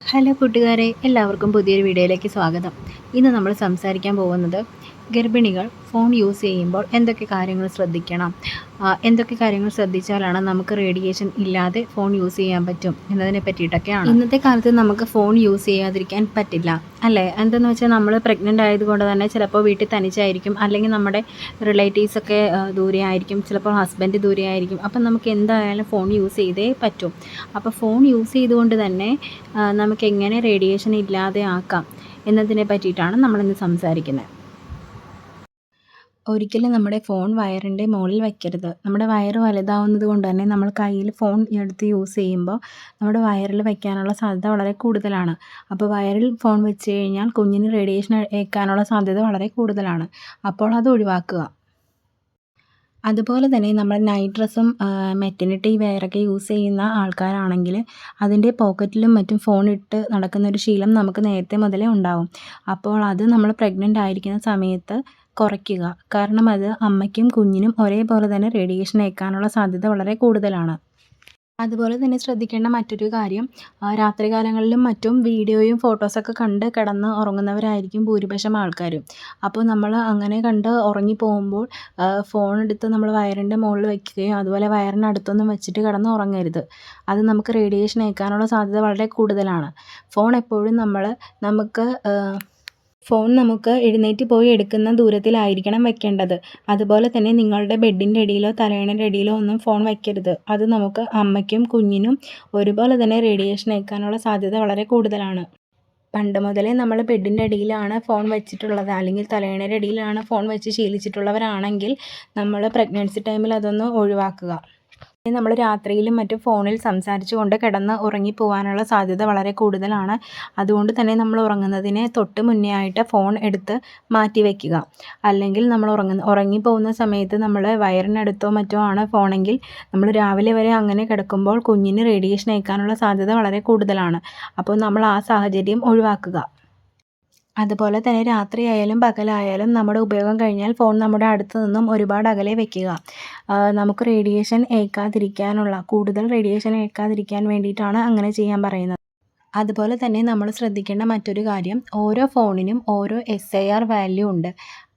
Hello കൂട്ടുകാരെ എല്ലാവർക്കും പുതിയൊരു വീഡിയോയിലേക്ക് സ്വാഗതം. ഇന്ന് നമ്മൾ സംസാരിക്കാൻ പോകുന്നത് ഗർഭിണികൾ ഫോൺ യൂസ് ചെയ്യുമ്പോൾ എന്തൊക്കെ കാര്യങ്ങൾ ശ്രദ്ധിക്കണം? എന്തൊക്കെ കാര്യങ്ങൾ ശ്രദ്ധിച്ചാലാണ് നമുക്ക് റേഡിയേഷൻ ഇല്ലാതെ ഫോൺ യൂസ് ചെയ്യാൻ പറ്റും എന്നതിനെ പറ്റിയിട്ടൊക്കെയാണ്. ഇന്നത്തെ കാലത്ത് നമുക്ക് ഫോൺ യൂസ് ചെയ്യാതിരിക്കാൻ പറ്റില്ല അല്ലേ? എന്തെന്ന് വെച്ചാൽ നമ്മൾ പ്രഗ്നന്റ് ആയതുകൊണ്ട് തന്നെ ചിലപ്പോൾ വീട്ടിൽ തനിച്ചായിരിക്കും അല്ലെങ്കിൽ നമ്മുടെ റിലേറ്റീവ്സൊക്കെ ദൂരെ ആയിരിക്കും ചിലപ്പോൾ ഹസ്ബൻഡ് ദൂരെ ആയിരിക്കും. അപ്പം നമുക്ക് എന്തായാലും ഫോൺ യൂസ് ചെയ്തേ പറ്റും. അപ്പോൾ ഫോൺ യൂസ് ചെയ്തുകൊണ്ട് തന്നെ നമുക്ക് എങ്ങനെ റേഡിയേഷൻ ഇല്ലാതെ ആക്കാം എന്നതിനെ പറ്റിയിട്ടാണ് നമ്മളിന്ന് സംസാരിക്കുന്നത്. ഒരിക്കലും നമ്മുടെ ഫോൺ വയറിന്റെ മുകളിൽ വയ്ക്കരുത് നമ്മുടെ വയറ് വലുതാവുന്നത് കൊണ്ട് തന്നെ നമ്മൾ കയ്യിൽ ഫോൺ എടുത്ത് യൂസ് ചെയ്യുമ്പോൾ നമ്മുടെ വയറിൽ വയ്ക്കാനുള്ള സാധ്യത വളരെ കൂടുതലാണ്. അപ്പോൾ വയറിൽ ഫോൺ വെച്ച് കഴിഞ്ഞാൽ കുഞ്ഞിന് റേഡിയേഷൻ ഏൽക്കാനുള്ള സാധ്യത വളരെ കൂടുതലാണ്. അപ്പോൾ അത് ഒഴിവാക്കുക. അതുപോലെ തന്നെ നമ്മൾ നൈറ്റ് ഡ്രസ്സും മെറ്റനിറ്റി വെയറൊക്കെ യൂസ് ചെയ്യുന്ന ആൾക്കാരാണെങ്കിൽ അതിന്റെ പോക്കറ്റിലും മറ്റും ഫോൺ ഇട്ട് നടക്കുന്ന ഒരു ശീലം നമുക്ക് നേരത്തെ മുതലേ ഉണ്ടാവും. അപ്പോൾ അത് നമ്മൾ പ്രഗ്നന്റ് ആയിരിക്കുന്ന സമയത്ത് കുറയ്ക്കുക. കാരണം അത് അമ്മയ്ക്കും കുഞ്ഞിനും ഒരേപോലെ തന്നെ റേഡിയേഷൻ ഏൽക്കാനുള്ള സാധ്യത വളരെ കൂടുതലാണ്. അതുപോലെ തന്നെ ശ്രദ്ധിക്കേണ്ട മറ്റൊരു കാര്യം രാത്രി രാത്രികാലങ്ങളിലും മറ്റും വീഡിയോയും ഫോട്ടോസൊക്കെ കണ്ട് കിടന്ന് ഉറങ്ങുന്നവരായിരിക്കും ഭൂരിപക്ഷം ആൾക്കാരും. അപ്പോൾ നമ്മൾ അങ്ങനെ കണ്ട് ഉറങ്ങിപ്പോകുമ്പോൾ ഫോൺ എടുത്ത് നമ്മൾ വയറിന്റെ മുകളിൽ വയ്ക്കുകയും അതുപോലെ വയറിനടുത്തൊന്നും വെച്ചിട്ട് കിടന്ന് ഉറങ്ങരുത്. അത് നമുക്ക് റേഡിയേഷൻ ഏൽക്കാനുള്ള സാധ്യത വളരെ കൂടുതലാണ്. ഫോൺ എപ്പോഴും നമ്മൾ നമുക്ക് ഫോൺ നമുക്ക് എഴുന്നേറ്റ് പോയി എടുക്കുന്ന ദൂരത്തിലായിരിക്കണം വെക്കേണ്ടത്. അതുപോലെ തന്നെ നിങ്ങളുടെ ബെഡിന്റെ അടിയിലോ തലയണയുടെ അടിയിലോ ഒന്നും ഫോൺ വയ്ക്കരുത് അത് നമുക്ക് അമ്മയ്ക്കും കുഞ്ഞിനും ഒരുപോലെ തന്നെ റേഡിയേഷൻ ഏൽക്കാനുള്ള സാധ്യത വളരെ കൂടുതലാണ്. പണ്ട് മുതലേ നമ്മൾ ബെഡിന്റെ അടിയിലാണ് ഫോൺ വെച്ചിട്ടുള്ളത്. അല്ലെങ്കിൽ തലയണയുടെ അടിയിലാണ് ഫോൺ വെച്ച് ശീലിച്ചിട്ടുള്ളവരാണെങ്കിൽ നമ്മൾ പ്രഗ്നൻസി ടൈമിൽ അതൊന്ന് ഒഴിവാക്കുക. നമ്മൾ രാത്രിയിലും മറ്റും ഫോണിൽ സംസാരിച്ചു കൊണ്ട് കിടന്ന് ഉറങ്ങിപ്പോവാനുള്ള സാധ്യത വളരെ കൂടുതലാണ്. അതുകൊണ്ട് തന്നെ നമ്മൾ ഉറങ്ങുന്നതിന് തൊട്ട് മുന്നേ ആയിട്ട് ഫോൺ എടുത്ത് മാറ്റി വയ്ക്കുക അല്ലെങ്കിൽ നമ്മൾ ഉറങ്ങുന്ന ഉറങ്ങിപ്പോകുന്ന സമയത്ത് നമ്മൾ വയറിനടുത്തോ മറ്റോ ആണ് ഫോണെങ്കിൽ നമ്മൾ രാവിലെ വരെ അങ്ങനെ കിടക്കുമ്പോൾ കുഞ്ഞിന് റേഡിയേഷൻ ഏൽക്കാനുള്ള സാധ്യത വളരെ കൂടുതലാണ്. അപ്പോൾ നമ്മൾ ആ സാഹചര്യം ഒഴിവാക്കുക. അതുപോലെ തന്നെ രാത്രിയായാലും പകലായാലും നമ്മുടെ ഉപയോഗം കഴിഞ്ഞാൽ ഫോൺ നമ്മുടെ അടുത്ത് നിന്നും ഒരുപാട് അകലെ വെക്കുക. നമുക്ക് റേഡിയേഷൻ ഏൽക്കാതിരിക്കാനുള്ള കൂടുതൽ റേഡിയേഷൻ ഏൽക്കാതിരിക്കാൻ വേണ്ടിയിട്ടാണ് അങ്ങനെ ചെയ്യാൻ പറയുന്നത്. അതുപോലെ തന്നെ നമ്മൾ ശ്രദ്ധിക്കേണ്ട മറ്റൊരു കാര്യം ഓരോ ഫോണിനും ഓരോ എസ് ഐ ആർ വാല്യൂ ഉണ്ട്.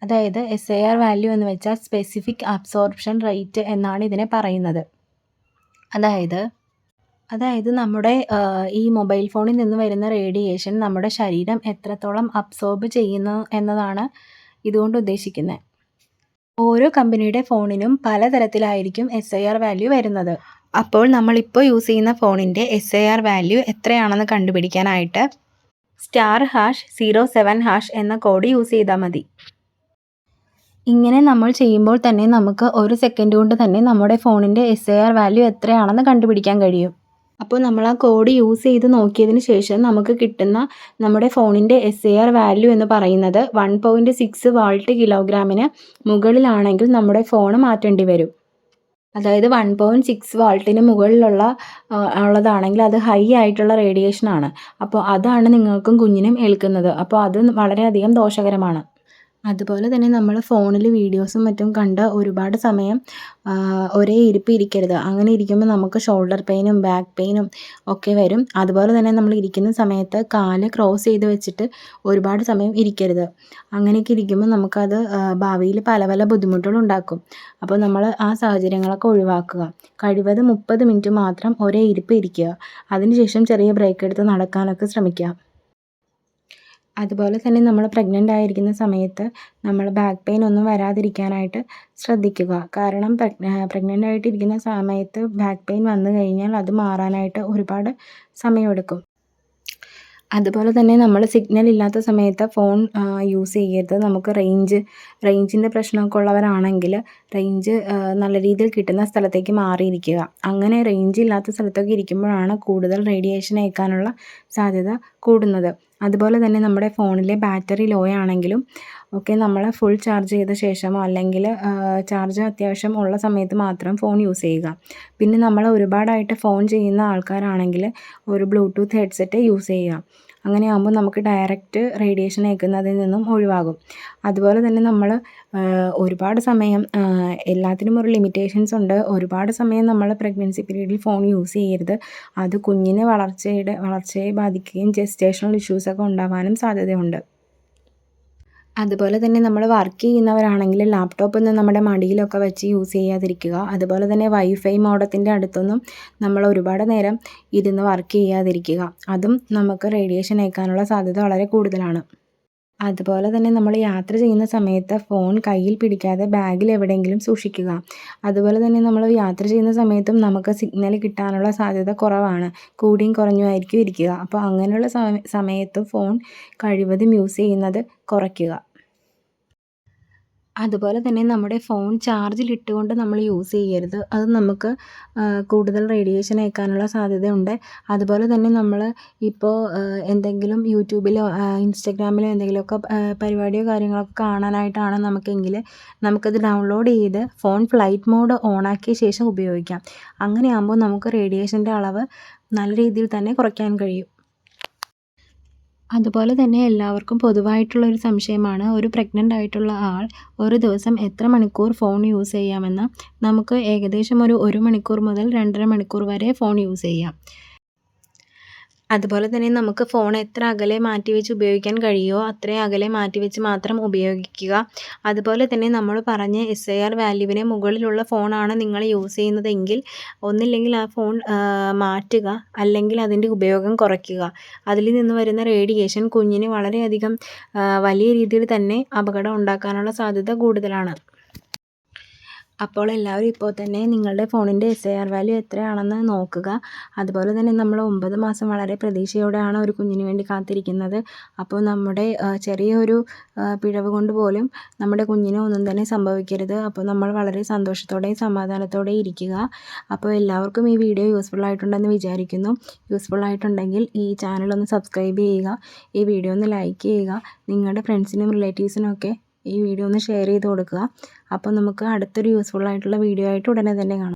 അതായത് എസ് ഐ ആർ വാല്യൂ എന്ന് വെച്ചാൽ സ്പെസിഫിക് അബ്സോർപ്ഷൻ റേറ്റ് എന്നാണ് ഇതിനെ പറയുന്നത്. അതായത് അതായത് നമ്മുടെ ഈ മൊബൈൽ ഫോണിൽ നിന്ന് വരുന്ന റേഡിയേഷൻ നമ്മുടെ ശരീരം എത്രത്തോളം അബ്സോർബ് ചെയ്യുന്നു എന്നതാണ് ഇതുകൊണ്ട് ഉദ്ദേശിക്കുന്നത് ഓരോ കമ്പനിയുടെ ഫോണിനും പലതരത്തിലായിരിക്കും എസ് ഐ ആർ വാല്യൂ വരുന്നത്. അപ്പോൾ നമ്മളിപ്പോൾ യൂസ് ചെയ്യുന്ന ഫോണിന്റെ എസ് ഐ ആർ വാല്യൂ എത്രയാണെന്ന് കണ്ടുപിടിക്കാനായിട്ട് star hash zero seven hash എന്ന കോഡ് യൂസ് ചെയ്താൽ മതി. ഇങ്ങനെ നമ്മൾ ചെയ്യുമ്പോൾ തന്നെ നമുക്ക് ഒരു സെക്കൻഡ് കൊണ്ട് തന്നെ നമ്മുടെ ഫോണിന്റെ എസ് ഐ ആർ വാല്യൂ എത്രയാണെന്ന് കണ്ടുപിടിക്കാൻ കഴിയും. അപ്പോൾ നമ്മൾ ആ കോഡ് യൂസ് ചെയ്ത് നോക്കിയതിന് ശേഷം നമുക്ക് കിട്ടുന്ന നമ്മുടെ ഫോണിന്റെ എസ് എ ആർ വാല്യൂ എന്ന് പറയുന്നത് വൺ പോയിന്റ് സിക്സ് വാൾട്ട് കിലോഗ്രാമിന് മുകളിലാണെങ്കിൽ നമ്മുടെ ഫോൺ മാറ്റേണ്ടി വരും. അതായത് വൺ പോയിന്റ് സിക്സ് വാൾട്ടിന് മുകളിലുള്ള ഉള്ളതാണെങ്കിൽ അത് ഹൈ ആയിട്ടുള്ള റേഡിയേഷനാണ് അപ്പോൾ അതാണ് നിങ്ങൾക്കും കുഞ്ഞിനും ഏൽക്കുന്നത്. അപ്പോൾ അത് വളരെയധികം ദോഷകരമാണ്. അതുപോലെ തന്നെ നമ്മൾ ഫോണിൽ വീഡിയോസും മറ്റും കണ്ട് ഒരുപാട് സമയം ഒരേ ഇരിപ്പ് ഇരിക്കരുത്. അങ്ങനെ ഇരിക്കുമ്പോൾ നമുക്ക് ഷോൾഡർ പെയിനും ബാക്ക് പെയിനും ഒക്കെ വരും. അതുപോലെ തന്നെ നമ്മൾ ഇരിക്കുന്ന സമയത്ത് കാൽ ക്രോസ് ചെയ്ത് വെച്ചിട്ട് ഒരുപാട് സമയം ഇരിക്കരുത്. അങ്ങനെയൊക്കെ ഇരിക്കുമ്പോൾ നമുക്കത് ഭാവിയിൽ പല പല ബുദ്ധിമുട്ടുകൾ ഉണ്ടാക്കും. അപ്പോൾ നമ്മൾ ആ സാഹചര്യങ്ങളൊക്കെ ഒഴിവാക്കുക. കഴിവത് മുപ്പത് മിനിറ്റ് മാത്രം ഒരേ ഇരിപ്പ് ഇരിക്കുക. അതിനുശേഷം ചെറിയ ബ്രേക്ക് എടുത്ത് നടക്കാനൊക്കെ ശ്രമിക്കുക. അതുപോലെ തന്നെ നമ്മൾ പ്രഗ്നന്റ് ആയിരിക്കുന്ന സമയത്ത് നമ്മൾ ബാക്ക് പെയിൻ ഒന്നും വരാതിരിക്കാനായിട്ട് ശ്രദ്ധിക്കുക. കാരണം പ്രഗ്നന്റ് ആയിട്ടിരിക്കുന്ന സമയത്ത് ബാക്ക് പെയിൻ വന്നു കഴിഞ്ഞാൽ അത് മാറാനായിട്ട് ഒരുപാട് സമയമെടുക്കും. അതുപോലെ തന്നെ നമ്മൾ സിഗ്നൽ ഇല്ലാത്ത സമയത്ത് ഫോൺ യൂസ് ചെയ്യരുത്. നമുക്ക് റേഞ്ച് റേഞ്ചിന്റെ പ്രശ്നമൊക്കെ ഉള്ളവരാണെങ്കിൽ റേഞ്ച് നല്ല രീതിയിൽ കിട്ടുന്ന സ്ഥലത്തേക്ക് മാറിയിരിക്കുക. അങ്ങനെ റേഞ്ച് ഇല്ലാത്ത സ്ഥലത്തൊക്കെ ഇരിക്കുമ്പോഴാണ് കൂടുതൽ റേഡിയേഷൻ ഏൽക്കാനുള്ള സാധ്യത കൂടുന്നത്. അതുപോലെ തന്നെ നമ്മുടെ ഫോണിലെ ബാറ്ററി ലോ ആണെങ്കിലും ഒക്കെ നമ്മൾ ഫുൾ ചാർജ് ചെയ്ത ശേഷമോ അല്ലെങ്കിൽ ചാർജ് അത്യാവശ്യം ഉള്ള സമയത്ത് മാത്രം ഫോൺ യൂസ് ചെയ്യുക. പിന്നെ നമ്മൾ ഒരുപാടായിട്ട് ഫോൺ ചെയ്യുന്ന ആൾക്കാരാണെങ്കിൽ ഒരു ബ്ലൂടൂത്ത് ഹെഡ്സെറ്റ് യൂസ് ചെയ്യുക. അങ്ങനെ ആകുമ്പോൾ നമുക്ക് ഡയറക്റ്റ് റേഡിയേഷൻ ഏൽക്കുന്നതിൽ നിന്നും ഒഴിവാകും. അതുപോലെ തന്നെ നമ്മൾ ഒരുപാട് സമയം എല്ലാത്തിനും ഒരു ലിമിറ്റേഷൻസ് ഉണ്ട്. ഒരുപാട് സമയം നമ്മൾ പ്രഗ്നൻസി പീരീഡിൽ ഫോൺ യൂസ് ചെയ്യരുത്. അത് കുഞ്ഞിനെ വളർച്ചയുടെ വളർച്ചയെ ബാധിക്കുകയും ജെസ്റ്റേഷണൽ ഇഷ്യൂസൊക്കെ ഉണ്ടാവാനും സാധ്യതയുണ്ട്. അതുപോലെ തന്നെ നമ്മൾ വർക്ക് ചെയ്യുന്നവരാണെങ്കിൽ ലാപ്ടോപ്പ് ലാപ്ടോപ്പൊന്നും നമ്മുടെ മടിയിലൊക്കെ വെച്ച് യൂസ് ചെയ്യാതിരിക്കുക. അതുപോലെ തന്നെ വൈഫൈ മോഡത്തിന്റെ അടുത്തൊന്നും നമ്മൾ ഒരുപാട് നേരം ഇരുന്ന് വർക്ക് ചെയ്യാതിരിക്കുക. അതും നമുക്ക് റേഡിയേഷൻ ഏൽക്കാനുള്ള സാധ്യത വളരെ കൂടുതലാണ്. അതുപോലെ തന്നെ നമ്മൾ യാത്ര ചെയ്യുന്ന സമയത്ത് ഫോൺ കയ്യിൽ പിടിക്കാതെ ബാഗിൽ എവിടെയെങ്കിലും സൂക്ഷിക്കുക. അതുപോലെ തന്നെ നമ്മൾ യാത്ര ചെയ്യുന്ന സമയത്തും നമുക്ക് സിഗ്നൽ കിട്ടാനുള്ള സാധ്യത കുറവാണ്. കൂടിയും കുറഞ്ഞുമായിരിക്കും ഇരിക്കുക. അപ്പോൾ അങ്ങനെയുള്ള സമയത്ത് ഫോൺ കഴിവതും യൂസ് ചെയ്യുന്നത് കുറയ്ക്കുക. അതുപോലെ തന്നെ നമ്മുടെ ഫോൺ ചാർജിലിട്ടുകൊണ്ട് നമ്മൾ യൂസ് ചെയ്യരുത്. അത് നമുക്ക് കൂടുതൽ റേഡിയേഷൻ ഏൽക്കാനുള്ള സാധ്യതയുണ്ട്. അതുപോലെ തന്നെ നമ്മൾ ഇപ്പോൾ എന്തെങ്കിലും യൂട്യൂബിലോ ഇൻസ്റ്റാഗ്രാമിലോ എന്തെങ്കിലുമൊക്കെ പരിപാടിയോ കാര്യങ്ങളൊക്കെ കാണാനായിട്ടാണ് നമുക്കെങ്കിൽ നമുക്കത് ഡൗൺലോഡ് ചെയ്ത് ഫോൺ ഫ്ലൈറ്റ് മോഡ് ഓണാക്കിയ ശേഷം ഉപയോഗിക്കാം. അങ്ങനെയാകുമ്പോൾ നമുക്ക് റേഡിയേഷന്റെ അളവ് നല്ല രീതിയിൽ തന്നെ കുറയ്ക്കാൻ കഴിയും. അതുപോലെ തന്നെ എല്ലാവർക്കും പൊതുവായിട്ടുള്ള ഒരു സംശയമാണ്. ഒരു പ്രഗ്നന്റ് ആയിട്ടുള്ള ആൾ ഒരു ദിവസം എത്ര മണിക്കൂർ ഫോൺ യൂസ് ചെയ്യാമെന്ന്. നമുക്ക് ഏകദേശം ഒരു ഒരു മണിക്കൂർ മുതൽ രണ്ടര മണിക്കൂർ വരെ ഫോൺ യൂസ് ചെയ്യാം. അതുപോലെ തന്നെ നമുക്ക് ഫോൺ എത്ര അകലെ മാറ്റി വെച്ച് ഉപയോഗിക്കാൻ കഴിയുമോ അത്രയും അകലെ മാറ്റി വെച്ച് മാത്രം ഉപയോഗിക്കുക. അതുപോലെ തന്നെ നമ്മൾ പറഞ്ഞ എസ് ഐ ആർ വാല്യൂവിന് മുകളിലുള്ള ഫോണാണ് നിങ്ങൾ യൂസ് ചെയ്യുന്നതെങ്കിൽ ഒന്നില്ലെങ്കിൽ ആ ഫോൺ മാറ്റുക അല്ലെങ്കിൽ അതിന്റെ ഉപയോഗം കുറയ്ക്കുക. അതിൽ നിന്ന് വരുന്ന റേഡിയേഷൻ കുഞ്ഞിന് വളരെയധികം വലിയ രീതിയിൽ തന്നെ അപകടം ഉണ്ടാക്കാനുള്ള സാധ്യത കൂടുതലാണ്. അപ്പോൾ എല്ലാവരും ഇപ്പോൾ തന്നെ നിങ്ങളുടെ ഫോണിന്റെ എസ് ഐ ആർ വാല്യൂ എത്രയാണെന്ന് നോക്കുക. അതുപോലെ തന്നെ നമ്മൾ ഒമ്പത് മാസം വളരെ പ്രതീക്ഷയോടെയാണ് ഒരു കുഞ്ഞിന് വേണ്ടി കാത്തിരിക്കുന്നത്. അപ്പോൾ നമ്മുടെ ചെറിയൊരു പിഴവ് കൊണ്ട് പോലും നമ്മുടെ കുഞ്ഞിന് ഒന്നും തന്നെ സംഭവിക്കരുത്. അപ്പോൾ നമ്മൾ വളരെ സന്തോഷത്തോടെയും സമാധാനത്തോടെയും ഇരിക്കുക. അപ്പോൾ എല്ലാവർക്കും ഈ വീഡിയോ യൂസ്ഫുൾ ആയിട്ടുണ്ടെന്ന് വിചാരിക്കുന്നു. യൂസ്ഫുൾ ആയിട്ടുണ്ടെങ്കിൽ ഈ ചാനൽ ഒന്ന് സബ്സ്ക്രൈബ് ചെയ്യുക. ഈ വീഡിയോ ഒന്ന് ലൈക്ക് ചെയ്യുക. നിങ്ങളുടെ ഫ്രണ്ട്സിനും റിലേറ്റീവ്സിനും ഒക്കെ ഈ വീഡിയോ ഒന്ന് ഷെയർ ചെയ്ത് കൊടുക്കുക. അപ്പോൾ നമുക്ക് അടുത്തൊരു യൂസ്ഫുൾ ആയിട്ടുള്ള വീഡിയോ ആയിട്ട് ഉടനെ തന്നെ കാണാം.